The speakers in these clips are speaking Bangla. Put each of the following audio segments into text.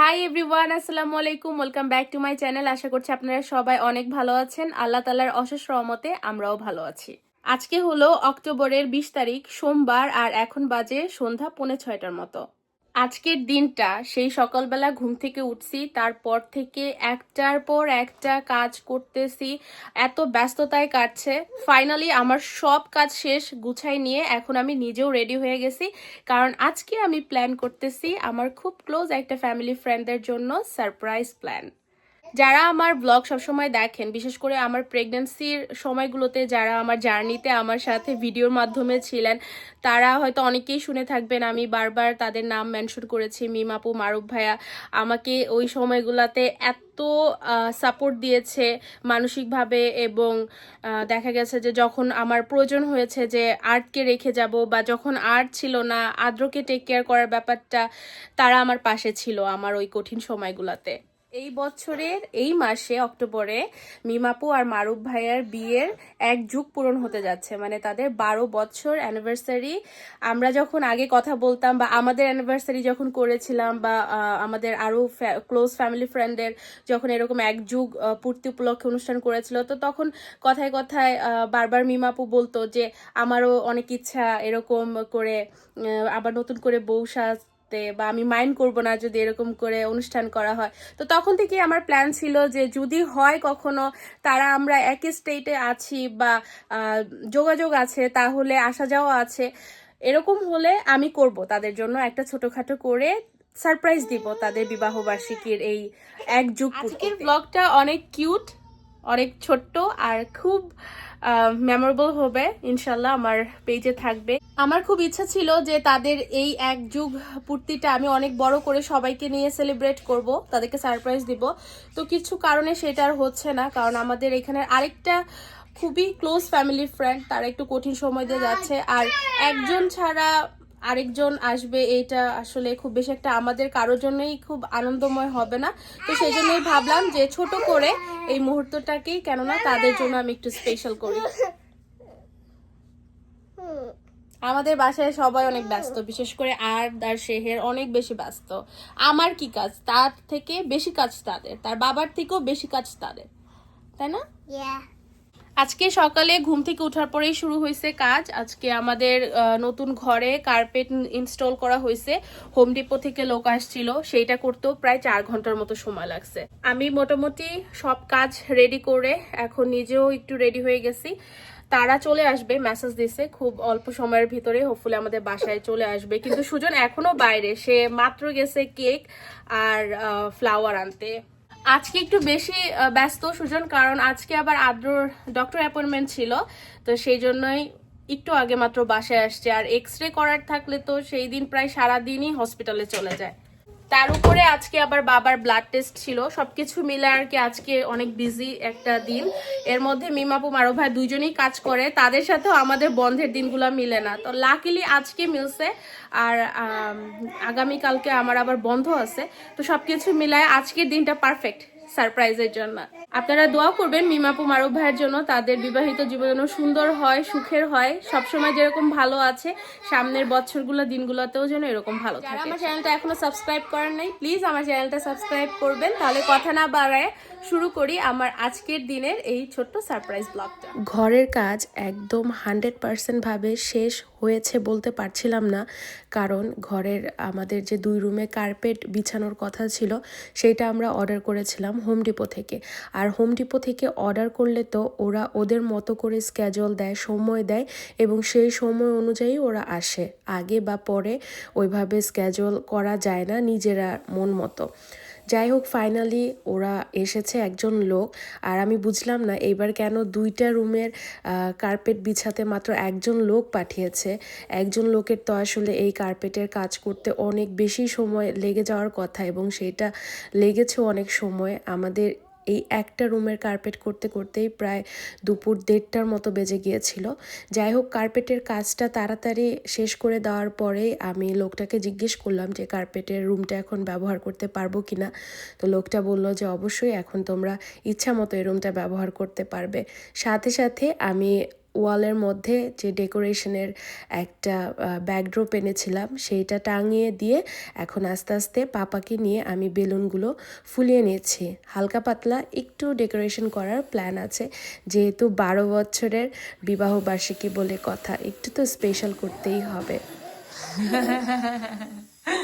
হাই এভরিওয়ান আসসালামু আলাইকুম welcome back to my channel আশা করছি আপনারা সবাই অনেক ভালো আছেন। আল্লাহ তালার অশেষ রহমতে আমরাও ভালো আছি। আজকে হলো অক্টোবরের বিশ তারিখ, সোমবার, আর এখন বাজে সন্ধ্যা পৌনে ছয়টার মতো। আজকের দিনটা, সেই সকালবেলা ঘুম থেকে উঠছি, তারপর থেকে একটার পর একটা কাজ করতেছি, এত ব্যস্ততায় কাটছে। ফাইনালি আমার সব কাজ শেষ গুছাই নিয়ে এখন আমি নিজেও রেডি হয়ে গেছি, কারণ আজকে আমি প্ল্যান করতেছি আমার খুব ক্লোজ একটা ফ্যামিলি ফ্রেন্ডদের জন্য সারপ্রাইজ প্ল্যান যারা আমার ব্লগ সবসময় দেখেন, বিশেষ করে আমার প্রেগনেন্সির সময়গুলোতে যারা আমার জার্নিতে আমার সাথে ভিডিওর মাধ্যমে ছিলেন, তারা হয়তো অনেকেই শুনে থাকবেন, আমি বারবার তাদের নাম মেনশন করেছি, মিমাপু, মারুফ ভাইয়া, আমাকে ওই সময়গুলোতে এত সাপোর্ট দিয়েছে মানসিকভাবে এবং দেখা গেছে যে যখন আমার প্রয়োজন হয়েছে যে আর্টকে রেখে যাব বা যখন আর্ট ছিল না, আদ্রকে টেক কেয়ার করার ব্যাপারটা তারা আমার পাশে ছিল আমার ওই কঠিন সময়গুলোতে। এই বছরের এই মাসে, অক্টোবরে, মিমাপু আর মারুফ ভাইয়ার বিয়ের এক যুগ পূরণ হতে যাচ্ছে। মানে তাদের বারো বছর অ্যানিভার্সারি আমরা যখন আগে কথা বলতাম বা আমাদের অ্যানিভার্সারি যখন করেছিলাম বা আমাদের আরও ক্লোজ ফ্যামিলি ফ্রেন্ডের যখন এরকম এক যুগ পূর্তি উপলক্ষে অনুষ্ঠান করেছিল, তো তখন কথায় কথায় বারবার মিমাপু বলতো যে, আমারও অনেক ইচ্ছা এরকম করে আবার নতুন করে বউ সাজতে বা আমি মাইন্ড করব না যদি এরকম করে অনুষ্ঠান করা হয়। তো তখন থেকে আমার প্ল্যান ছিল যে যদি হয় কখনো তারা আমরা একই স্টেটে আছি বা যোগাযোগ আছে তাহলে আসা যাওয়া আছে। এরকম হলে আমি করব। তাদের জন্য একটা ছোটখাটো করে সারপ্রাইজ দিব তাদের বিবাহ বার্ষিকীর এই এক যুগ আজকের ব্লগটা অনেক কিউট অনেক ছোট্ট আর খুব মেমোরেবল হবে ইনশাল্লাহ আমার পেজে থাকবে। আমার খুব ইচ্ছা ছিল যে তাদের এই এক যুগ পূর্তিটা আমি অনেক বড় করে সবাইকে নিয়ে সেলিব্রেট করব, তাদেরকে সারপ্রাইজ দিব। তো কিছু কারণে সেটা আর হচ্ছে না, কারণ আমাদের এখানে আরেকটা খুবই ক্লোজ ফ্যামিলি ফ্রেন্ড তারা একটু কঠিন সময় দিয়ে যাচ্ছে। আর একজন ছাড়া আরেকজন আসবে এটা আসলে খুব বেশি একটা আমাদের কারোর জন্যই খুব আনন্দময় হবে না। তো সেই জন্যই ভাবলাম যে ছোট করে এই মুহূর্তটাকেই কেননা তাদের জন্য আমি একটু স্পেশাল করি। আমাদের বাসায় সবাই অনেক ব্যস্ত, বিশেষ করে আর আর শেহের অনেক বেশি ব্যস্ত। আমার কি কাজ? তার থেকে বেশি কাজ তাদের, তার বাবার থেকেও বেশি কাজ তাদের। তাই না. আজকে সকালে ঘুম থেকে ওঠার পরেই শুরু হয়েছে কাজ। আজকে আমাদের নতুন ঘরে কার্পেট ইনস্টল করা হয়েছে। হোম ডিপো থেকে লোক আসছিল, সেইটা করতেও প্রায় চার ঘণ্টার মতো সময় লাগছে। আমি মোটামুটি সব কাজ রেডি করে এখন নিজেও একটু রেডি হয়ে গেছি। তারা চলে আসবে মেসেজ দিছে, খুব অল্প সময়ের ভিতরে হোপফুলি আমাদের বাসায় চলে আসবে। কিন্তু সুজন এখনও বাইরে, সে মাত্র গেছে কেক আর ফ্লাওয়ার আনতে। আজকে একটু বেশি ব্যস্ত সুজন, কারণ আজকে আবার আদ্রর ডক্টর অ্যাপয়েন্টমেন্ট ছিল, তো সেই জন্যই একটু আগে মাত্র বাসায় আসছে। আর এক্স রে করার থাকলে তো সেই দিন প্রায় সারা দিনই হসপিটালে চলে যায়। তার উপরে আজকে আবার বাবার ব্লাড টেস্ট ছিল। সবকিছু মিলে আর কি আজকে অনেক বিজি একটা দিন। এর মধ্যে মিমাপু মারো ভাই দুইজনেই কাজ করে। তাদের সাথেও আমাদের বন্ধের দিনগুলো মিলে না। তো লাকিলি আজকে মিলছে। আর আগামীকালকে আমার আবার বন্ধ আছে। তো সবকিছু মিলায় আজকের দিনটা পারফেক্ট সারপ্রাইজের জন্য। আপনারা দোয়া করবেন মিমাপু মারুফ ভাইয়ের জন্য তাদের বিবাহিত জীবন যেন সুন্দর হয় সুখের হয়। সবসময় যেরকম ভালো আছে সামনের বছরগুলো দিনগুলোতেও যেন এরকম ভালো থাকে। আমার চ্যানেলটা এখনও সাবস্ক্রাইব করেন নাই প্লিজ আমার চ্যানেলটা সাবস্ক্রাইব করবেন। তাহলে কথা না বাড়ায় শুরু করি আমার আজকের দিনের এই ছোট্ট সারপ্রাইজ ব্লগটা ঘরের কাজ একদম হান্ড্রেড পারসেন্ট ভাবে শেষ হয়েছে বলতে পারছিলাম না। কারণ ঘরের আমাদের যে দুই রুমে কার্পেট বিছানোর কথা ছিল, সেইটা আমরা অর্ডার করেছিলাম হোম ডিপো থেকে। আর হোম ডিপো থেকে অর্ডার করলে তো ওরা ওদের মতো করে স্ক্যাজল দেয়, সময় দেয় এবং সেই সময় অনুযায়ী ওরা আসে। আগে বা পরে ওইভাবে স্ক্যাজল করা যায় না নিজেরা মন মতো। যাই হোক ফাইনালি ওরা এসেছে একজন লোক। আর আমি বুঝলাম না এবার কেন দুইটা রুমের কার্পেট বিছাতে মাত্র একজন লোক পাঠিয়েছে। একজন লোকের তো আসলে এই কার্পেটের কাজ করতে অনেক বেশি সময় লেগে যাওয়ার কথা এবং সেটা লেগেছে অনেক সময়। আমাদের এই একটা রুমের কার্পেট করতে করতেই প্রায় দুপুর দেড়টার মতো বেজে গিয়েছিল। যাই হোক, কার্পেটের কাজটা তাড়াতাড়ি শেষ করে দেওয়ার পরেই আমি লোকটাকে জিজ্ঞেস করলাম যে, কার্পেটের রুমটা এখন ব্যবহার করতে পারব কি না? তো লোকটা বলল যে, অবশ্যই, এখন তোমরা ইচ্ছা মতো এই রুমটা ব্যবহার করতে পারবে। সাথে সাথে আমি ওয়ালের মধ্যে যে ডেকোরেশনের একটা ব্যাকড্রপ এনেছিলাম, সেইটা টাঙিয়ে দিয়ে এখন আস্তে আস্তে পাপাকে নিয়ে আমি বেলুনগুলো ফুলিয়ে নিয়েছি হালকা পাতলা একটু ডেকোরেশন করার প্ল্যান আছে। যেহেতু বারো বছরের বিবাহ বার্ষিকী বলে কথা, একটু তো স্পেশাল করতেই হবে।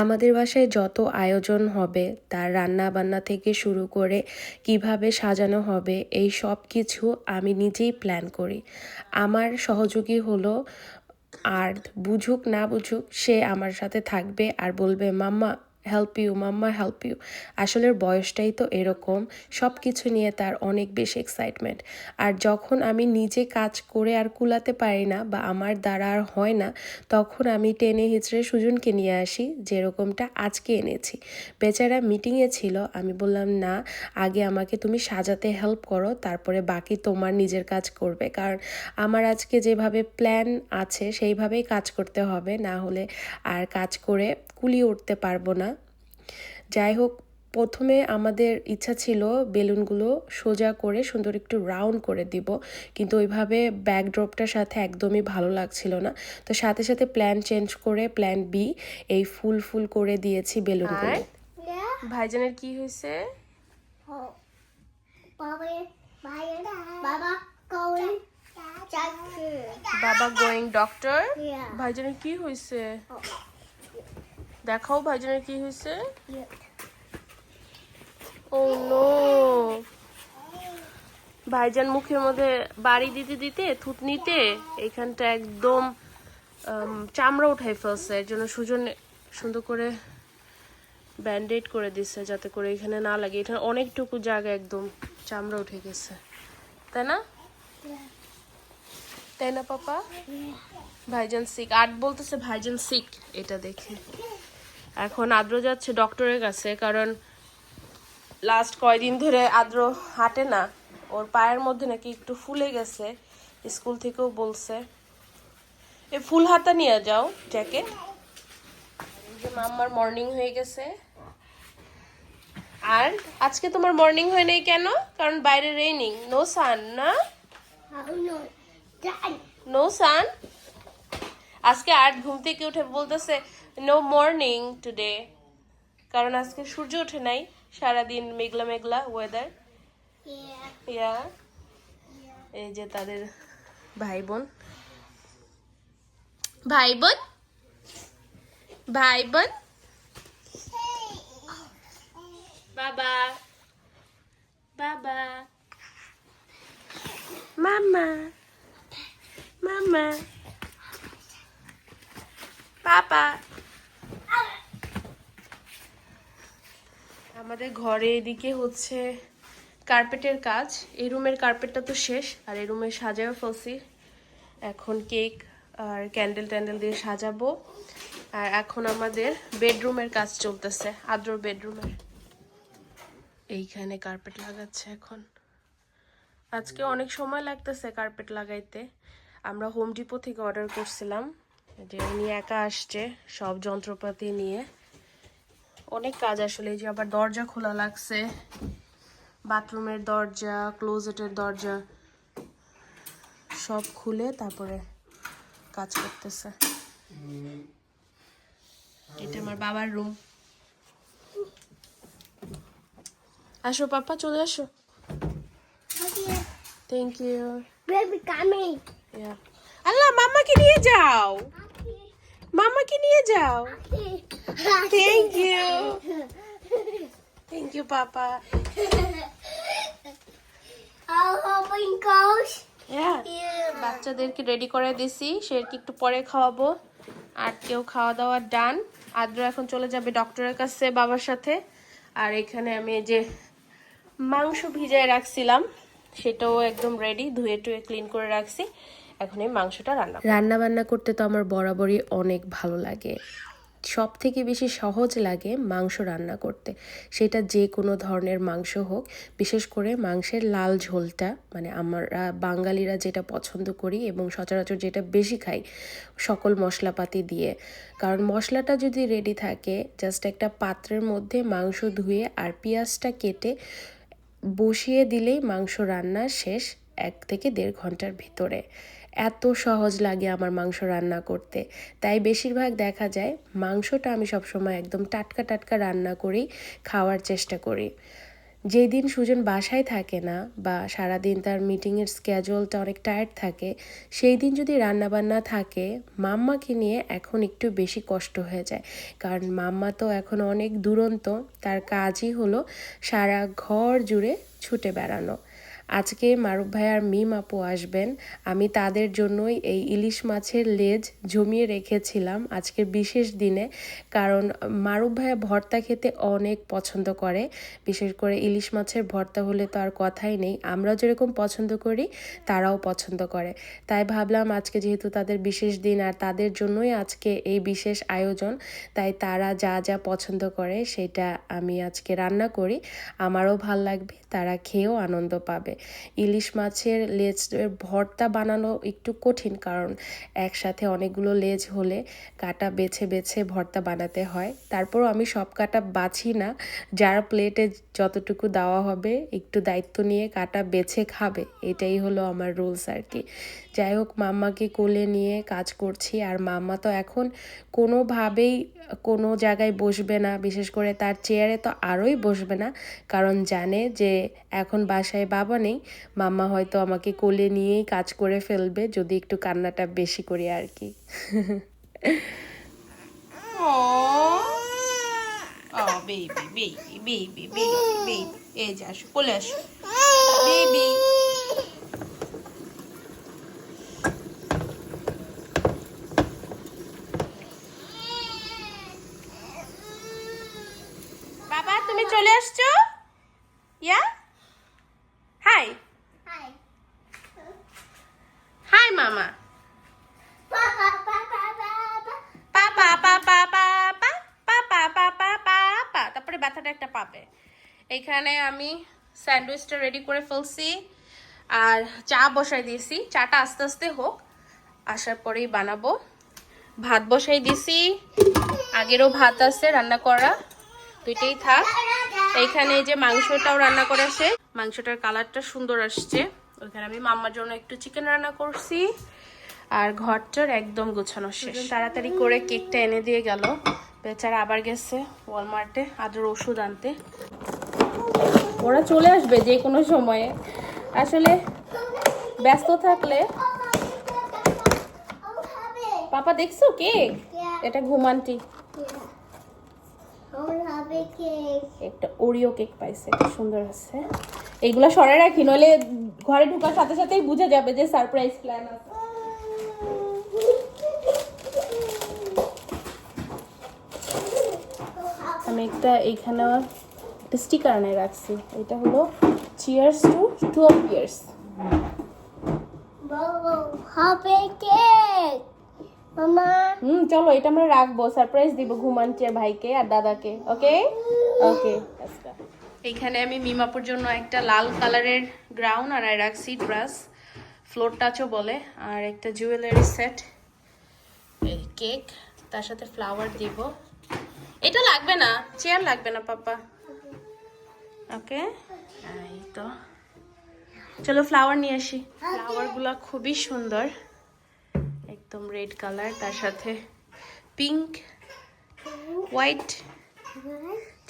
আমাদের বাসায় যত আয়োজন হবে, তার রান্না বান্না থেকে শুরু করে কীভাবে সাজানো হবে, এই সব কিছু আমি নিজেই প্ল্যান করি। আমার সহযোগী হলো আর বুঝুক না বুঝুক সে আমার সাথে থাকবে আর বলবে mama help you mama help you আসলে বয়সটাই তো এরকম সব কিছু নিয়ে তার অনেক বেশি এক্সাইটমেন্ট আর যখন আমি নিজে কাজ করে আর কুলাতে পারি না বা আমার দ্বারা আর হয় না, তখন আমি টেনে হিচড়ে সুজনকে নিয়ে আসি, যেরকমটা আজকে এনেছি। বেচারা মিটিংয়ে ছিল, আমি বললাম, না, আগে আমাকে তুমি সাজাতে হেল্প করো, তারপরে বাকি তোমার নিজের কাজ করবে। কারণ আমার আজকে যেভাবে প্ল্যান আছে, সেইভাবেই কাজ করতে হবে, না হলে আর কাজ করে কুলিয়ে উঠতে পারব না যাই হোক প্রথমে আমাদের ইচ্ছা ছিল বেলুনগুলো সোজা করে সুন্দর একটু রাউন্ড করে দিব কিন্তু ওইভাবে ব্যাকড্রপটার সাথে একদমই ভালো লাগছিল না তো সাথে সাথে প্ল্যান চেঞ্জ করে প্ল্যান বি এই ফুল ফুল করে দিয়েছি বেলুনগুলো. ভাইজানের কি হয়েছে. বাবা গোয়িং ডক্টর. ভাইজানের কি হয়েছে দেখাও ভাইজানের কি হয়েছে? ও নো ভাইজান মুখের মধ্যে বাড়ি দিতে দিতে থুতনিতে এখানটা একদম চামড়া উঠাই ফেলছে। এর জন্য সুজন সুন্দর করে ব্যান্ডেড করে দিচ্ছে যাতে করে এখানে না লাগে। এখানে অনেকটুকু জায়গা একদম চামড়া উঠে গেছে। তাই না? তাই না পাপা? ভাইজান সিক আর্ট বলতেছে ভাইজান সিক এটা দেখে। এখন আদ্র যাচ্ছে ডক্টরের কাছে, কারণ লাস্ট কয়দিন ধরে আদ্র হাঁটে না। ওর পায়ের মধ্যে নাকি একটু ফুলে গেছে, স্কুল থেকেও বলছে। এ ফুল হাতা নিয়ে যাও এই যে মাম্মার মর্নিং হয়ে গেছে। আর আজকে তোমার মর্নিং হয় নাই কেন? কারণ বাইরে রেইনিং নো সান না. নো সান আজকে আট ঘুম থেকে উঠে বলতেছে নো মর্নিং টুডে কারণ আজকে সূর্য ওঠে নাই সারাদিন মেঘলা মেঘলা ওয়েদার ইয়া এই যে তাদের ভাই বোন। ভাই বোন? ভাই বোন? বাবা। বাবা। মামা। মামা। পাপা। আমাদের ঘরে এদিকে হচ্ছে কার্পেটের কাজ। এই রুমের কার্পেটটা তো শেষ, আর এই রুমে সাজাও ফেলছি। এখন কেক আর ক্যান্ডেল ট্যান্ডেল দিয়ে সাজাবো। আর এখন আমাদের বেডরুমের কাজ চলতেছে আদ্র বেডরুমের। এইখানে কার্পেট লাগাচ্ছে এখন। আজকে অনেক সময় লাগতেছে কার্পেট লাগাইতে। আমরা হোম ডিপো থেকে অর্ডার করছিলাম, যে উনি একা আসছে সব যন্ত্রপাতি নিয়ে। অনেক কাজ আসলে এই যে আবার দরজা খোলা লাগছে বাথরুমের দরজা ক্লোজেটের দরজা সব খুলে তারপরে কাজ করতেছে। এটা আমার বাবার রুম আসো পাপা চলে আসো। Thank you. আল্লাহ মাম্মাকে নিয়ে যাও। মামাকে নিয়ে যাও। Thank you thank you papa. বাচ্চাদেরকে রেডি করে দিছি। সেরকে একটু পরে খাওয়াবো। আর কেউ খাওয়া দাওয়া ডান আদ্র এখন চলে যাবে ডক্টরের কাছে বাবার সাথে। আর এখানে আমি যে মাংস ভিজায় রাখছিলাম সেটাও একদম রেডি ধুয়ে টুয়ে ক্লিন করে রাখছি। এখন এই মাংসটা রান্না। রান্না বান্না করতে তো আমার বরাবরই অনেক ভালো লাগে। সব থেকে বেশি সহজ লাগে মাংস রান্না করতে। সেটা যে কোনো ধরনের মাংস হোক, বিশেষ করে মাংসের লাল ঝোলটা মানে আমরা বাঙালিরা যেটা পছন্দ করি এবং সচরাচর যেটা বেশি খাই, সকল মশলাপাতি দিয়ে। কারণ মশলাটা যদি রেডি থাকে জাস্ট একটা পাত্রের মধ্যে মাংস ধুয়ে আর পেঁয়াজটা কেটে বসিয়ে দিলেই মাংস রান্না শেষ এক থেকে দেড় ঘণ্টার ভিতরে। এত সহজ লাগে আমার মাংস রান্না করতে। তাই বেশিরভাগ দেখা যায় মাংসটা আমি সবসময় একদম টাটকা টাটকা রান্না করেই খাওয়ার চেষ্টা করি। যেই দিন সুজন বাসায় থাকে না বা সারাদিন তার মিটিংয়ের স্ক্যাজুয়ালটা অনেক টায়ার্ড থাকে সেই দিন যদি রান্নাবান্না থাকে, মাম্মাকে নিয়ে এখন একটু বেশি কষ্ট হয়ে যায়। কারণ মাম্মা তো এখন অনেক দুরন্ত, তার কাজই হলো সারা ঘর জুড়ে ছুটে বেড়ানো। আজকে মারুফ ভাই আর মিম আপু আসবেন। আমি তাদের জন্যই এই ইলিশ মাছের লেজ জমিয়ে রেখেছিলাম আজকের বিশেষ দিনে। কারণ মারুফ ভাইয়া ভর্তা খেতে অনেক পছন্দ করে। বিশেষ করে ইলিশ মাছের ভর্তা হলে তো আর কথাই নেই। আমরাও যেরকম পছন্দ করি, তারাও পছন্দ করে। তাই ভাবলাম আজকে যেহেতু তাদের বিশেষ দিন আর তাদের জন্যই আজকে এই বিশেষ আয়োজন, তাই তারা যা যা পছন্দ করে সেটা আমি আজকে রান্না করি। আমারও ভালো লাগবে, তারা খেয়েও আনন্দ পাবে। ইলিশ মাছের লেজ ভর্তা বানানো একটু কঠিন কারণ একসাথে অনেকগুলো লেজ হলে কাটা বেছে বেছে ভর্তা বানাতে হয়। তারপরও আমি সব কাটা বাছি না। যার প্লেটে যতটুকু দেওয়া হবে, একটু দায়িত্ব নিয়ে কাটা বেছে খাবে। এটাই হলো আমার রুলস আর কি। যাই হোক, মাম্মাকে কোলে নিয়ে কাজ করছি। আর মাম্মা তো এখন কোনোভাবেই কোনো জায়গায় বসবে না। বিশেষ করে তার চেয়ারে তো আরোই বসবে না। কারণ জানে যে এখন বাসায় বাবা নেই। মাম্মা হয়তো আমাকে কোলে নিয়েই কাজ করে ফেলবে, যদি একটু কান্নাটা বেশি করি আর কি। Baby baby baby baby baby, এই যে আসো, কোলে আসো। বাবা তুমি চলে আসছো ইয়া হাই Hi. হাই মামা Pa pa pa pa pa pa. Papa papa papa papa papa papa তারপরে ব্যথাটা একটা পাবে এখানে আমি স্যান্ডউইচটা রেডি করে ফেলছি। আর চা বসাই দিয়েছি। চাটা আস্তে আস্তে হোক, আসার পরেই বানাবো। ভাত বসাই দিছি আগেরও ভাত আছে, রান্না করা। দুইটাই থাক। এইখানে যে মাংসটাও রান্না করে আসে। মাংসটার কালারটা সুন্দর আসছে। ওইখানে আমি মাম্মার জন্য একটু চিকেন রান্না করছি। আর ঘরটার একদম গোছানো শেষ। তাড়াতাড়ি করে কেকটা এনে দিয়ে গেল। বেচারা আবার গেছে ওয়ালমার্টে আদর ওষুধ আনতে। ওরা চলে আসবে যে কোনো সময়ে। আসলে ব্যস্ত থাকলে. পাপা দেখছ কেক? এটা ঘুমান্টি. একটা ওরিও কেক পাইছে এটা সুন্দর আছে। এইগুলা সরে রাখি নইলে ঘরে ঢোকার সাথে সাথেই বুঝে যাবে যে সারপ্রাইজ প্ল্যান আছে। আমি একটা এইখানে স্টিকার আনে রাখছি। এটা হলো cheers to twelve years a cake. Mama. হুম চলো এটা আমরা রাখব। সারপ্রাইজ দিব ঘুমান্টি আর ভাইকে আর দাদাকে ওকে ওকে এইখানে আমি মিমাপুর জন্য একটা লাল কালারের গ্রাউন্ড আর রাখছি ড্রেস ফ্লোর টাচও বলে আর একটা জুয়েলারি সেট কেক তার সাথে ফ্লাওয়ার দিব। এটা লাগবে না চেয়ার লাগবে না পাপা। ওকে? এই তো চলো ফ্লাওয়ার নিয়ে আসি। ফ্লাওয়ারগুলো খুবই সুন্দর। একদম রেড কালার তার সাথে পিঙ্ক হোয়াইট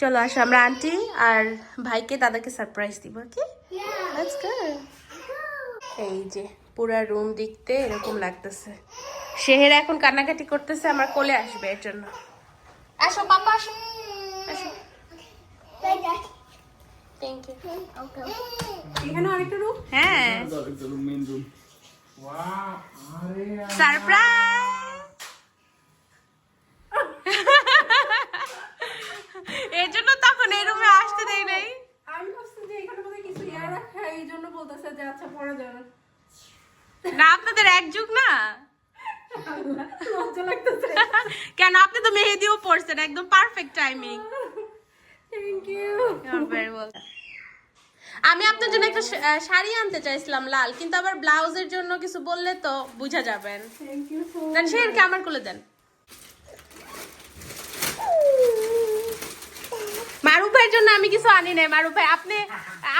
চলো আসো আমরা আন্টি আর ভাইকে দাদাকে সারপ্রাইজ দিব কি এই যে, পুরা রুম দেখতে এরকম লাগতেছে। শেহের এখন কান্নাকাটি করতেছে, আমার কোলে আসবে এর জন্য। আসো, পাপা, আসো। আসো। থ্যাংক ইউ এখানে আরেকটা রুম হ্যাঁ। রুম সারপ্রাইজ এর জন্য তখন এই রুমে আসতে দেই নাই। আমি ভাবছি যে এখানে বোধহয় কিছু ইয়া রাখা এই জন্য বলতেছে যে আচ্ছা পরে যাবে। না আপনাদের এক যুগ না। কেন আপনি তো মেহেদিও পড়ছেন একদম পারফেক্ট টাইমিং থ্যাংক ইউ আমি আপনার জন্য একটা শাড়ি আনতে চাইছিলাম লাল কিন্তু আবার ব্লাউজের জন্য কিছু বললে তো বুঝা যাবেন দেন আমার কোলে দেন। মারুফ ভাইয়ের জন্য আমি কিছু আনি নাই। মারুফ ভাই আপনি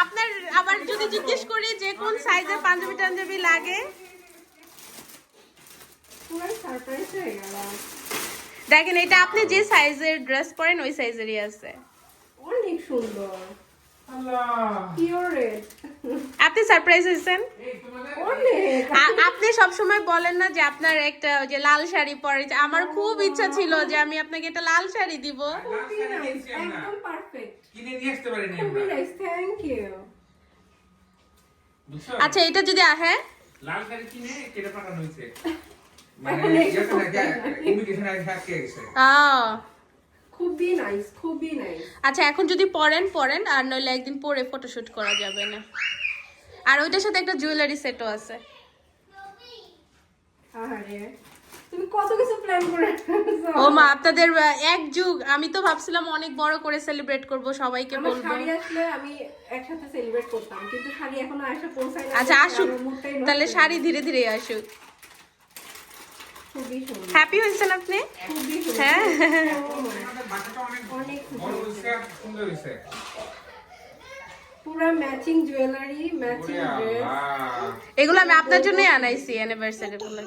আপনার আবার যদি জিজ্ঞেস করি যে কোন সাইজের পাঞ্জাবি টাঞ্জাবি লাগে। দেখেন এটা আপনি যে সাইজের ড্রেস পরেন ওই সাইজেরই আছে। অনেক সুন্দর। আপনি সারপ্রাইজ হয়েছেন? আপনি সব সময় বলেন না যে আপনার একটা ওই যে লাল শাড়ি পরে আমার খুব ইচ্ছা ছিল যে আমি আপনাকে একটা লাল শাড়ি দিব। একদম পারফেক্ট কিনে নিয়ে আসতে পারিনি আমরা। থ্যাংক ইউ আচ্ছা এটা যদি আ- হ্যাঁ? লাল শাড়ি কিনে কেটে পাঠানো হয়েছে। মানে গেছে আহ, খুবই নাইস খুবই নাইস আচ্ছা এখন যদি পরেন পরেন আর নইলে একদিন পরে ফটোশুট করা যাবে না। আর ওইটার সাথে একটা জুয়েলারি সেটও আছে। আরে তুমি কত কিছু প্ল্যান করে ও মা আপনাদের এক যুগ। আমি তো ভাবছিলাম অনেক বড় করে সেলিব্রেট করব সবাইকে বলব। শাড়ি আসলে আমি একসাথে সেলিব্রেট করতাম কিন্তু শাড়ি এখনও আসা পৌঁছায় আচ্ছা আসুক। তাহলে শাড়ি ধীরে ধীরে আসুক। হ্যাপি হয়েছেন আপনি? হ্যাঁ। আমাদের অনেক অনেক সুন্দর আর সুন্দর হয়েছে। পুরো ম্যাচিং জুয়েলারি ম্যাচিং ড্রেস এগুলো আমি আপনার জন্যই আনাইছি অ্যানিভার্সারি গুলো।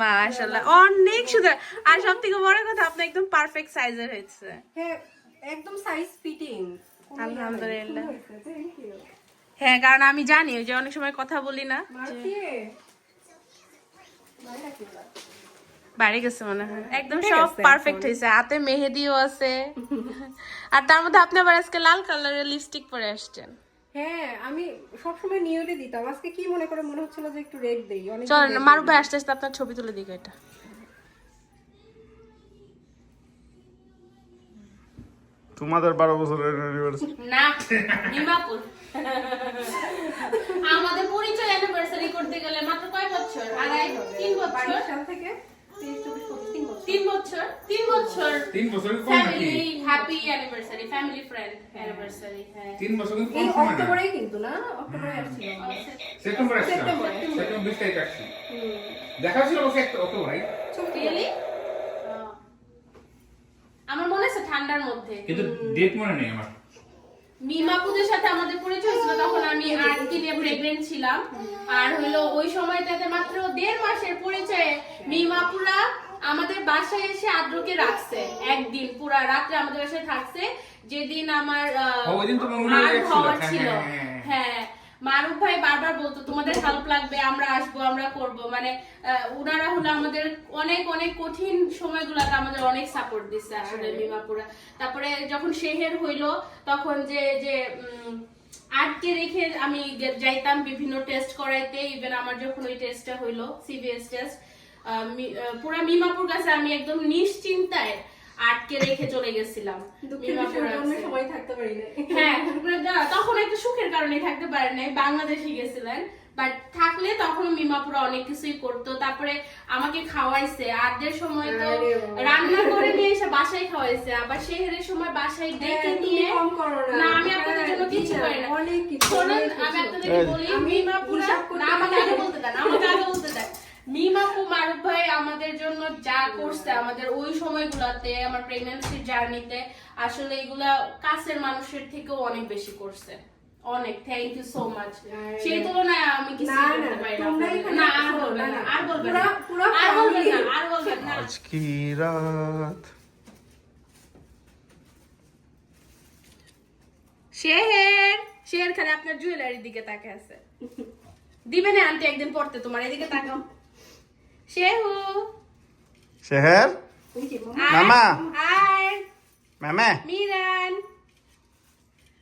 মাশাআল্লাহ অনেক সুন্দর। আর সব থেকে বড় কথা আপনি একদম পারফেক্ট সাইজের হয়েছে। হ্যাঁ একদম সাইজ ফিটিং আলহামদুলিল্লাহ। হ্যাঁ কারণ আমি জানি ওই যে অনেক সময় কথা বলি না বাইরে গেছে মনে হয়। একদম সব পারফেক্ট হয়েছে। হাতে মেহেদিও আছে। আর তার মধ্যে আপনি আবার আজকে লাল কালারের লিপস্টিক পরে আসছেন। হ্যাঁ আমি সবসময় দিতাম। আজকে কি মনে করে? মনে হচ্ছিল যে একটু রেড দেই। অনেক চলেন মারুফ ভাই আসতে আসতে আপনার ছবি তুলে দিকে এটা। তোমাদের বারো বছরের অ্যানিভার্সারি না আমাদের পরিচয় অ্যানিভার্সারি করতে গেলে মাত্র কয় বছর? আড়াই তিন বছর? সাল থেকে তেইশ চব্বিশ পঁচিশ তিন বছর। তিন বছর? তিন বছর? তিন বছর কম নাকি? Family happy anniversary family friend anniversary হ্যাঁ। তিন বছর কিন্তু কম সময় না? কিন্তু না? অক্টোবরে আসছিল সেপ্টেম্বর আসছে সেপ্টেম্বর, সেপ্টেম্বর বিশ তারিখ আসছে দেখা ছিল বসে অক্টোবরে রিয়েলি আমার মনে আছে ঠান্ডার মধ্যে। কিন্তু ডেট মনে নেই আমার। মিমাপুদের সাথে আমাদের পরিচয় ছিল তখন আমি আট দিনে প্রেগনেন্ট ছিলাম আর হলো ওই সময়টাতে মাত্র দেড় মাসের পরিচয়ে মিমাপুরা আমাদের বাসায় এসে আদ্রকে রাখছে একদিন পুরা রাত্রে আমাদের বাসায় থাকছে যেদিন আমার। হওয়ার হ্যাঁ, ছিল হ্যাঁ, হ্যাঁ। হ্যাঁ মারুফ ভাই বারবার বলতো তোমাদের হেল্প লাগবে আমরা আসব আমরা করব। মানে হলো আমাদের অনেক অনেক কঠিন সময়গুলোতে আমাদের অনেক সাপোর্ট দিচ্ছে আসলে মিমাপুরা। তারপরে যখন শেহের হইল তখন যে যে আটকে রেখে আমি যাইতাম বিভিন্ন টেস্ট করাইতে ইভেন আমার যখন ওই টেস্টটা হইল সিবিএস টেস্ট পুরা মিমাপুর কাছে আমি একদম নিশ্চিন্তায় আটকে রেখে চলে গেছিলাম। থাকতে পারি হ্যাঁ তখন একটা সুখের কারণে থাকতে পারেন নাই বাংলাদেশে গেছিলেন। বাট থাকলে তখন মিমাপুরা অনেক কিছুই করতো। তারপরে আমাকে খাওয়াইছে। আর্ধের সময় তো রান্না করে নিয়ে এসে বাসায় খাওয়াইছে। আবার শেহরের সময় বাসায় ডেকে হ্যাঁ, নিয়ে না। আমি আপনাদের জন্য হ্যাঁ, কিছু করি না। অনেক কিছু, আমি। আপনাদেরকে বলি মিমাপুরা না আমাকে আগে বলতে দেন আমাকে আগে বলতে দেন। মিমাপু মারুফ ভাই আমাদের জন্য যা করছে আমাদের ওই সময়গুলোতে আমার প্রেগন্যান্সি জার্নিতে আসলে এগুলা কাছের মানুষের থেকেও অনেক বেশি করছে। অনেক থ্যাংক ইউ সো মাচ সেই তুলনায় আমি কিছু না, করতে না, পারি না। আর বলবেন না। আর বলবেন না। পুরা আর বলবেন না আর বলবেন না। আজ কি রাত? শেহের শেহের খালি আপনার জুয়েলারির দিকে তাকে আছে। দিবে না আন্টি একদিন পড়তে তোমার এদিকে তাকাও। শেহু শেহের মামা আর মামা মিরান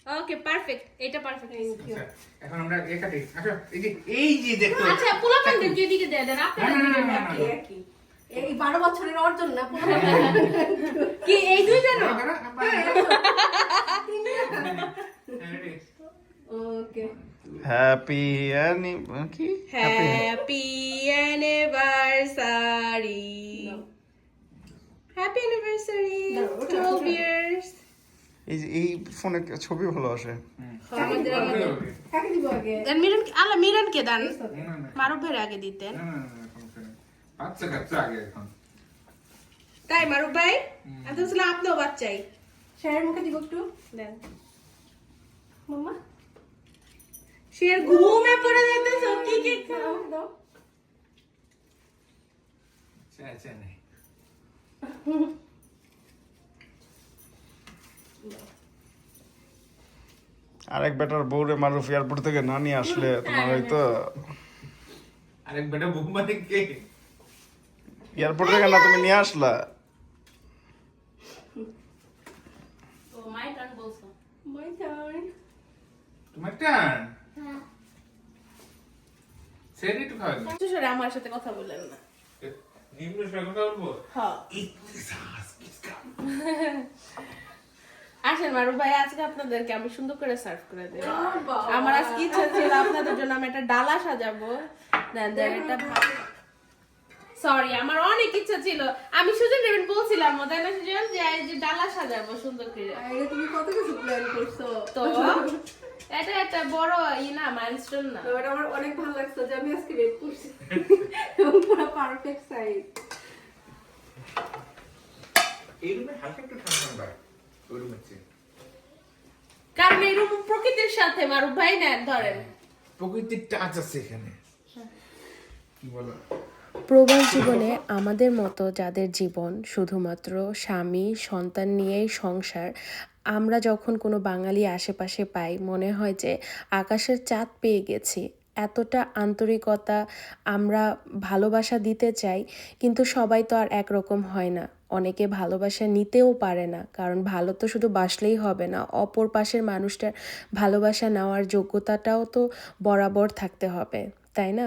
ওকে পারফেক্ট এটা পারফেক্ট আচ্ছা, এখন আমরা এ কাটি আসো এই যে এই যে দেখো আচ্ছা এদিকে দেয় দেন আপনারা না, না, না, দুজন না, না, একই। না। একই এই বারো বছরের অর্জন না কি এই দুইজন ওকে হ্যাপি কি happy anniversary happy anniversary 12 years এই এই ফোনে ছবি ভালো আসে। আমাদের আমাদের কাকে দিব আগে? দেন মিরান আল্লাহ মিরান কে দেন মারুফ ভাইয়ের আগে দিতেন। বাচ্চা কাচ্চা আগে এখন। তাই মারুফ ভাই? আমি তো আপনিও বাচ্চাই। শায়ের মুখে দিব একটু। দেন। মাম্মা? সে ঘুমে পড়ে যেতেছো কি কি খাও দাও নেই আরেক বেটার বউরে মারুফ এয়ারপোর্ট থেকে না নিয়ে আসলে তোমার হয়তো আরেক বেটা বুক মানে কে? এয়ারপোর্ট থেকে না তুমি নিয়ে আসলা? ও মাই টার্ন বলছো। মাই টার্ন তোমার টান? সেটা একটু খাওয়া যাবে শ্বশুরে আমার সাথে কথা বললেন না। নিম্ন স্বরে কথা বলব? হ্যাঁ। আসেন মারুফ ভাই আজকে আপনাদেরকে আমি সুন্দর করে সার্ভ করে দেব। আমার আজকে ইচ্ছা ছিল আপনাদের জন্য আমি একটা ডালা সাজাবো। দেন দেন সরি আমার অনেক ইচ্ছা ছিল। আমি সুজন রেবেন বলছিলাম তাই না সুজন? যে ডালা সাজাবো সুন্দর করে। তুমি কত কিছু প্ল্যান করছ? তো এটা একটা বড় ই না মাইলস্টোন না। এটা আমার অনেক ভালো লাগছে যে আমি আজকে রেড করছি। এবং পুরো পারফেক্ট সাইজ এই রুমে হালকা একটু ঠান্ডা ওই কারণ এই রুম প্রকৃতির সাথে মারুফ ভাই নেন ধরেন। প্রকৃতির টাচ আছে এখানে। কি বলো? প্রবাস জীবনে আমাদের মতো যাদের জীবন শুধুমাত্র স্বামী, সন্তান নিয়েই সংসার, আমরা যখন কোনো বাঙালি আশেপাশে পাই, মনে হয় যে আকাশের চাঁদ পেয়ে গেছি। এতটা আন্তরিকতা আমরা ভালোবাসা দিতে চাই, কিন্তু সবাই তো আর একরকম হয় না। অনেকে ভালোবাসা নিতেও পারে না, কারণ ভালো তো শুধু বাসলেই হবে না। অপর পাশের মানুষটার ভালোবাসা নেওয়ার যোগ্যতাটাও তো বরাবর থাকতে হবে, তাই না?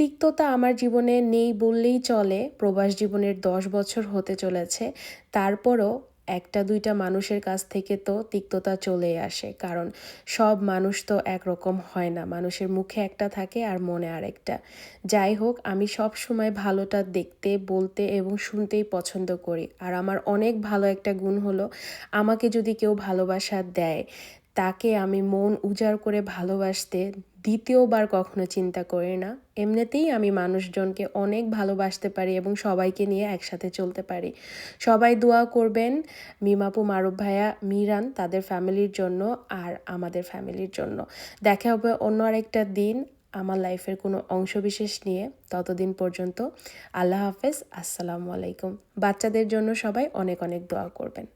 তিক্ততা আমার জীবনে নেই বললেই চলে। প্রবাস জীবনের দশ বছর হতে চলেছে। তারপরও একটা দুইটা মানুষের কাছ থেকে তো তিক্ততা চলেই আসে। কারণ সব মানুষ তো একরকম হয় না। মানুষের মুখে একটা থাকে আর মনে আরেকটা। যাই হোক, আমি সব সময় ভালোটা দেখতে, বলতে এবং শুনতেই পছন্দ করি। আর আমার অনেক ভালো একটা গুণ হলো, আমাকে যদি কেউ ভালোবাসা দেয় তাকে আমি মন উজাড় করে ভালোবাসতে দ্বিতীয়বার কখনো চিন্তা করি না। এমনিতেই আমি মানুষজনকে অনেক ভালোবাসতে পারি এবং সবাইকে নিয়ে একসাথে চলতে পারি। সবাই দোয়া করবেন মিমাপু, মারুফ ভাইয়া, মিরান তাদের ফ্যামিলির জন্য আর আমাদের ফ্যামিলির জন্য। দেখা হবে অন্য আরেকটা দিন আমার লাইফের কোনো অংশবিশেষ নিয়ে। ততদিন পর্যন্ত আল্লাহ হাফেজ, আসসালামু আলাইকুম। বাচ্চাদের জন্য সবাই অনেক অনেক দোয়া করবেন।